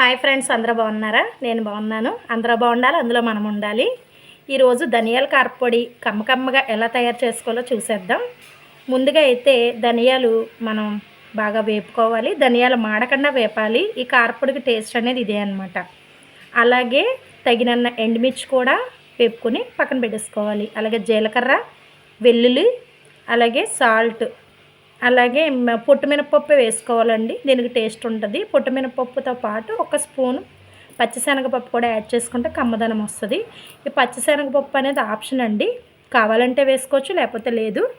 Hi friends అందరూ బాగున్నారా? నేను బాగున్నాను. అందరూ బాగుండాలి అందులో మనం ఉండాలి. ఈరోజు ధనియాల కారపొడి కమ్మకమ్మగా ఎలా తయారు చేసుకోవాలో చూసేద్దాం. ముందుగా అయితే ధనియాలు మనం బాగా వేపుకోవాలి. ధనియాలు మాడకుండా వేపాలి. ఈ కారపొడికి టేస్ట్ అనేది ఇదే అనమాట అలాగే తగినన్న ఎండుమిర్చి కూడా వేపుకొని పక్కన పెట్టేసుకోవాలి. అలాగే జీలకర్ర వెల్లుల్లి అలాగే సాల్ట్ అలాగే మ- పొట్టు వేసుకోవాలండి. దీనికి టేస్ట్ ఉంటుంది. పొట్టు మినపప్పుతో పాటు ఒక స్పూన్ పచ్చిశనగపప్పు కూడా యాడ్ చేసుకుంటే కమ్మదనం వస్తుంది. ఈ పచ్చిశనగపప్పు అనేది ఆప్షన్ అండి. కావాలంటే వేసుకోవచ్చు లేకపోతే లేదు.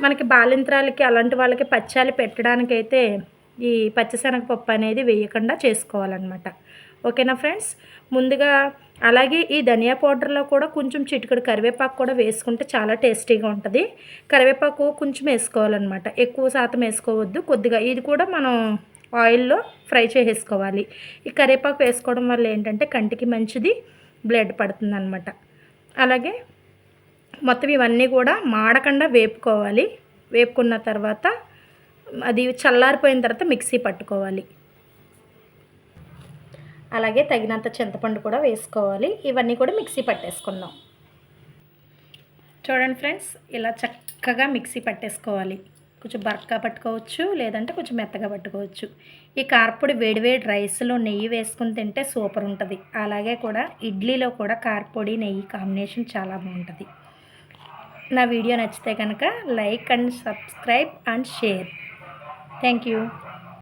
మనకి బాలింత్రాలకి అలాంటి వాళ్ళకి పచ్చాలు పెట్టడానికి అయితే ఈ పచ్చిశనగపప్పు అనేది వేయకుండా చేసుకోవాలన్నమాట. ఓకేనా ఫ్రెండ్స్? ముందుగా అలాగే ఈ ధనియా పౌడర్లో కూడా కొంచెం చిటికడు కరివేపాకు కూడా వేసుకుంటే చాలా టేస్టీగా ఉంటుంది. కరివేపాకు కొంచెం వేసుకోవాలన్నమాట. ఎక్కువ శాతం వేసుకోవద్దు. కొద్దిగా ఇది కూడా మనం ఆయిల్లో ఫ్రై చేసేసుకోవాలి. ఈ కరివేపాకు వేసుకోవడం వల్ల ఏంటంటే కంటికి మంచిది బ్లడ్ పడుతుందనమాట అలాగే మొత్తం ఇవన్నీ కూడా మాడకుండా వేపుకోవాలి. వేపుకున్న తర్వాత అది చల్లారిపోయిన తర్వాత మిక్సీ పట్టుకోవాలి. అలాగే తగినంత చింతపండు కూడా వేసుకోవాలి. ఇవన్నీ కూడా మిక్సీ పట్టేసుకుందాం. చూడండి ఫ్రెండ్స్ ఇలా చక్కగా మిక్సీ పట్టేసుకోవాలి. కొంచెం బరక్గా పట్టుకోవచ్చు లేదంటే కొంచెం మెత్తగా పట్టుకోవచ్చు. ఈ కారపొడి వేడివేడి రైస్లో నెయ్యి వేసుకుని తింటే సూపర్ ఉంటుంది. అలాగే కూడా ఇడ్లీలో కూడా కారపొడి నెయ్యి కాంబినేషన్ చాలా బాగుంటుంది. నా వీడియో నచ్చితే కనుక like and subscribe and share. Thank you.